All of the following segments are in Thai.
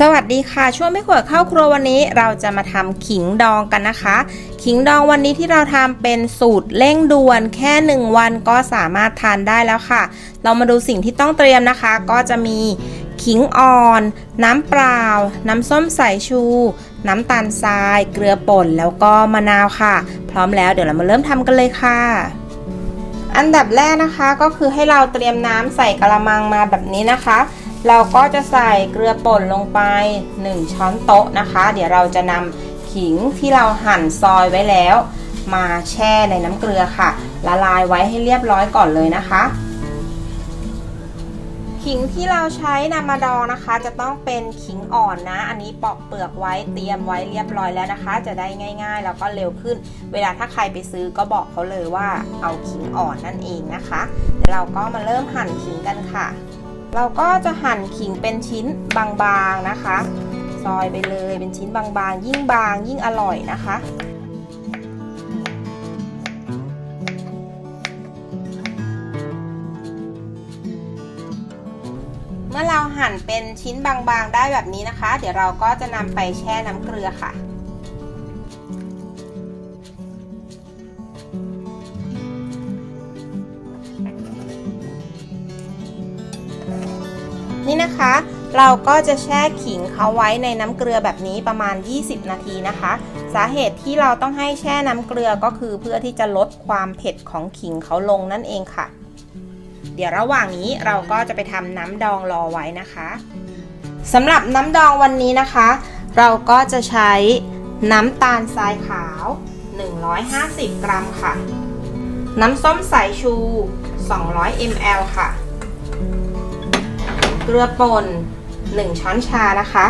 สวัสดีค่ะช่วงไม่ขวดเข้าครัววันนี้เราจะมาทำขิงดองกันนะคะ ขิงดองวันนี้ที่เราทำเป็นสูตรเร่งด่วนแค่ 1 วันก็สามารถทานได้แล้วค่ะ เรามาดูสิ่งที่ต้องเตรียมนะคะ ก็จะมีขิงอ่อน น้ำเปล่า น้ำส้มสายชู น้ำตาลทราย เกลือป่นแล้วก็มะนาวค่ะ พร้อมแล้วเดี๋ยวเรามาเริ่มทำกันเลยค่ะอันดับแรกนะคะก็คือให้เราเตรียมน้ำใส่กระมังมาแบบนี้นะคะ เราก็จะใส่เกลือป่นลงไป 1 ช้อนโต๊ะนะคะ เดี๋ยวเราจะนำขิงที่เราหั่นซอยไว้แล้ว มาแช่ในน้ำเกลือค่ะ ละลายไว้ให้เรียบร้อยก่อนเลยนะคะ ขิงที่เราใช้นำมาดองนะคะ จะต้องเป็นขิงอ่อนนะ อันนี้ปอกเปลือกไว้เตรียมไว้เรียบร้อยแล้วนะคะ จะได้ง่าย ๆ แล้วก็เร็วขึ้น เวลาถ้าใครไปซื้อก็บอกเขาเลยว่าเอาขิงอ่อนนั่นเองนะคะเดี๋ยวเราก็มาเริ่มหั่นขิงกันค่ะ เราก็จะหั่นขิงเป็นชิ้นบางๆนะคะ ซอยไปเลยเป็นชิ้นบางๆ ยิ่งบางยิ่งอร่อยนะคะเมื่อเราหั่นเป็นชิ้นบางๆได้แบบนี้นะคะ เดี๋ยวเราก็จะนำไปแช่น้ำเกลือค่ะ นี่นะคะ เราก็จะแช่ขิงเขาไว้ในน้ำเกลือแบบนี้ประมาณ 20 นาทีนะคะ สาเหตุที่เราต้องให้แช่น้ำเกลือก็คือเพื่อที่จะลดความเผ็ดของขิงเขาลงนั่นเองค่ะ เดี๋ยวระหว่างนี้เราก็จะไปทำน้ำดองรอไว้นะคะสำหรับน้ำดองวันนี้นะคะ เราก็จะใช้น้ำตาลทรายขาว 150 กรัมค่ะ น้ำส้มสายชู 200 ml ค่ะ เกลือป่น1 ช้อนชานะคะ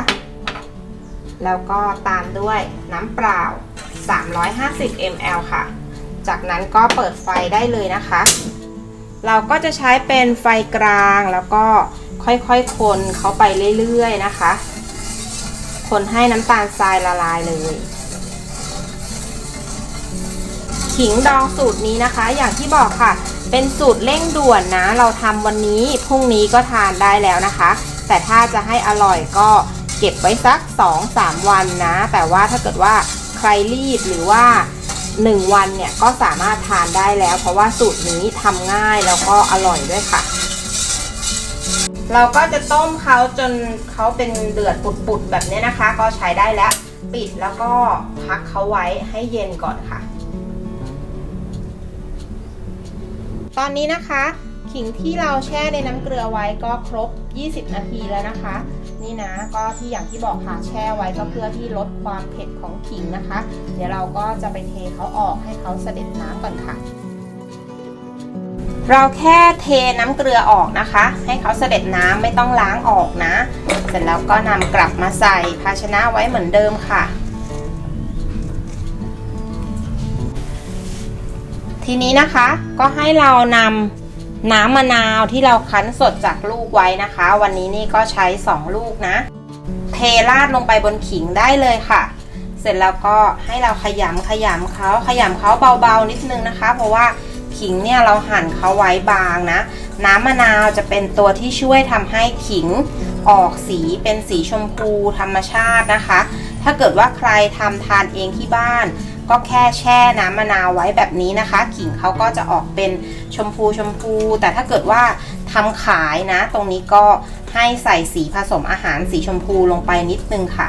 แล้วก็ตามด้วยน้ำเปล่า 350 ml ค่ะ จากนั้นก็เปิดไฟได้เลยนะคะ เราก็จะใช้เป็นไฟกลางแล้วก็ค่อยๆ คนเขาไปเรื่อยๆนะคะ คนให้น้ำตาลทรายละลายเลยขิงดองสูตรนี้นะคะ อย่างที่บอกค่ะ เป็นสูตรเร่งด่วนนะ เราทำวันนี้พรุ่งนี้ก็ทานได้แล้วนะคะ แต่ถ้าจะให้อร่อยก็เก็บไว้สัก 2-3 วันนะ แต่ว่าถ้าเกิดว่าใครรีบหรือว่า 1 วันเนี่ยก็สามารถทานได้แล้ว เพราะว่าสูตรนี้ทำง่ายแล้วก็อร่อยด้วยค่ะ เราก็จะต้มเขาจนเขาเป็นเดือดปุดๆแบบนี้นะคะ ก็ใช้ได้แล้ว ปิดแล้วก็พักเขาไว้ให้เย็นก่อนค่ะ ตอนนี้นะคะ ขิงที่เราแช่ในน้ำเกลือไว้ก็ครบ 20 นาทีแล้วนะคะ นี่นะก็ที่อย่างที่บอกค่ะแช่ไว้ก็เพื่อที่ลดความเผ็ดของขิงนะคะ เดี๋ยวเราก็จะไปเทเขาออกให้เขาเสด็จน้ำก่อนค่ะเราแค่เทน้ำเกลือออกนะคะ ให้เขาเสด็จน้ำไม่ต้องล้างออกนะ เสร็จแล้วก็นำกลับมาใส่ภาชนะไว้เหมือนเดิมค่ะ ทีนี้นะคะก็ให้เรานำน้ำมะนาวที่เราคั้นสดจากลูกไว้นะคะ วันนี้นี่ก็ใช้ 2 ลูกนะ เทราดลงไปบนขิงได้เลยค่ะ เสร็จแล้วก็ให้เราขยำขยำเขาขยำเขาเบาๆนิดนึงนะคะ เพราะว่าขิงเนี่ยเราหั่นเขาไว้บางนะ น้ำมะนาวจะเป็นตัวที่ช่วยทำให้ขิงออกสีเป็นสีชมพูธรรมชาตินะคะ ถ้าเกิดว่าใครทำทานเองที่บ้าน ก็แค่แช่น้ำมะนาวไว้แบบนี้นะคะขิงเขาก็จะออกเป็นชมพูชมพู แต่ถ้าเกิดว่าทำขายนะ ตรงนี้ก็ให้ใส่สีผสมอาหารสีชมพูลงไปนิดนึงค่ะ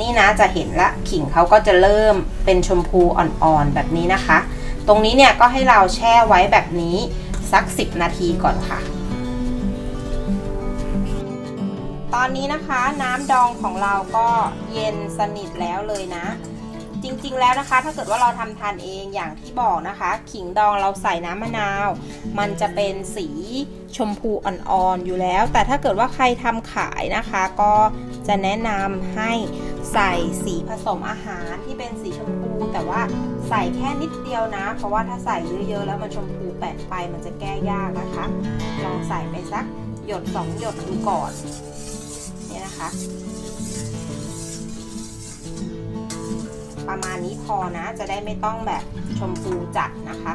นี่นะจะเห็นละขิงเขาก็จะเริ่มเป็นชมพูอ่อนๆแบบนี้นะคะ ตรงนี้เนี่ยก็ให้เราแช่ไว้แบบนี้สัก 10 นาทีก่อนค่ะตอนนี้นะคะน้ำดองของเราก็เย็นสนิทแล้วเลยนะ จริง ๆ แล้วนะคะ ถ้าเกิดว่าเราทำทานเองอย่างที่บอกนะคะ ขิงดองเราใส่น้ำมะนาว มันจะเป็นสีชมพูอ่อนๆอยู่แล้ว แต่ถ้าเกิดว่าใครทำขายนะคะ ก็จะแนะนำให้ใส่สีผสมอาหารที่เป็นสีชมพู แต่ว่าใส่แค่นิดเดียวนะ เพราะว่าถ้าใส่เยอะๆแล้วมันชมพูแปดไปมันจะแก้ยากนะคะลองใส่ไปสักหยดสองหยดดูก่อนเนี่ยนะคะ ประมาณนี้พอนะ จะได้ไม่ต้องแบบชมพูจัดนะคะ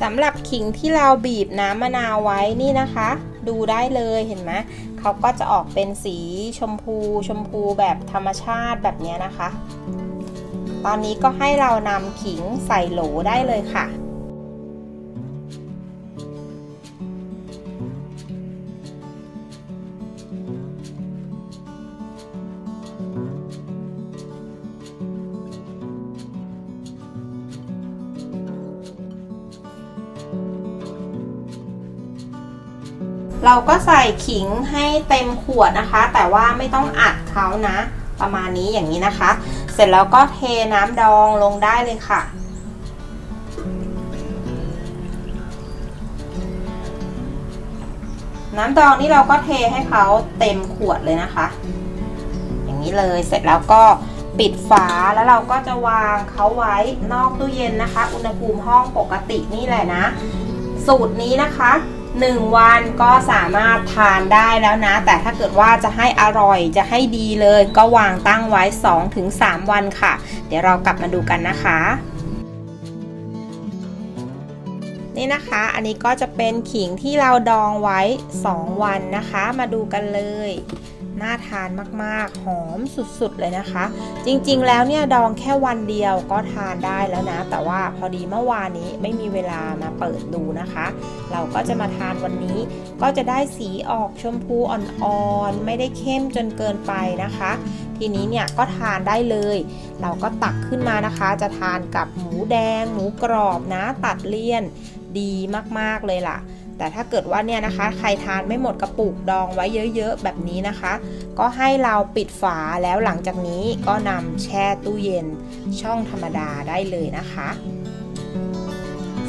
สำหรับขิงที่เราบีบน้ำมะนาวไว้นี่นะคะ ดูได้เลยเห็นไหมเขาก็จะออกเป็นสีชมพู ชมพูแบบธรรมชาติแบบนี้นะคะ ตอนนี้ก็ให้เรานำขิงใส่โหลได้เลยค่ะ เราก็ใส่ขิงให้เต็มขวดนะคะ แต่ว่าไม่ต้องอัดเขานะ ประมาณนี้อย่างนี้นะคะ เสร็จแล้วก็เทน้ำดองลงได้เลยค่ะ น้ำดองนี่เราก็เทให้เขาเต็มขวดเลยนะคะ อย่างนี้เลยเสร็จแล้วก็ปิดฝาแล้วเราก็จะวางเขาไว้นอกตู้เย็นนะคะ อุณหภูมิห้องปกตินี่แหละนะ สูตรนี้นะคะ 1 วันก็สามารถทานได้แล้วนะ แต่ถ้าเกิดว่าจะให้อร่อยจะให้ดีเลย ก็วางตั้งไว้ 2-3 วันค่ะ เดี๋ยวเรากลับมาดูกันนะคะ นี่นะคะ อันนี้ก็จะเป็นขิงที่เราดองไว้ 2 วันนะคะ มาดูกันเลย น่าทานมากๆ หอมสุดๆเลยนะคะ จริงๆ แล้วเนี่ยดองแค่วันเดียวก็ทานได้แล้วนะ แต่ว่าพอดีเมื่อวานนี้ไม่มีเวลามาเปิดดูนะคะ เราก็จะมาทานวันนี้ ก็จะได้สีออกชมพูอ่อนๆ ไม่ได้เข้มจนเกินไปนะคะ ทีนี้เนี่ยก็ทานได้เลย เราก็ตักขึ้นมานะคะ จะทานกับหมูแดง หมูกรอบนะ ตัดเลี่ยนดีมากๆเลยล่ะ แต่ถ้าเกิดว่าเนี่ยนะคะ ใครทานไม่หมดกระปุกดองไว้เยอะๆ แบบนี้นะคะ ก็ให้เราปิดฝาแล้วหลังจากนี้ก็นำแช่ตู้เย็นช่องธรรมดาได้เลยนะคะ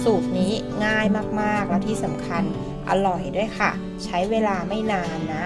สูตรนี้ง่ายมากๆ และที่สำคัญอร่อยด้วยค่ะ ใช้เวลาไม่นานนะ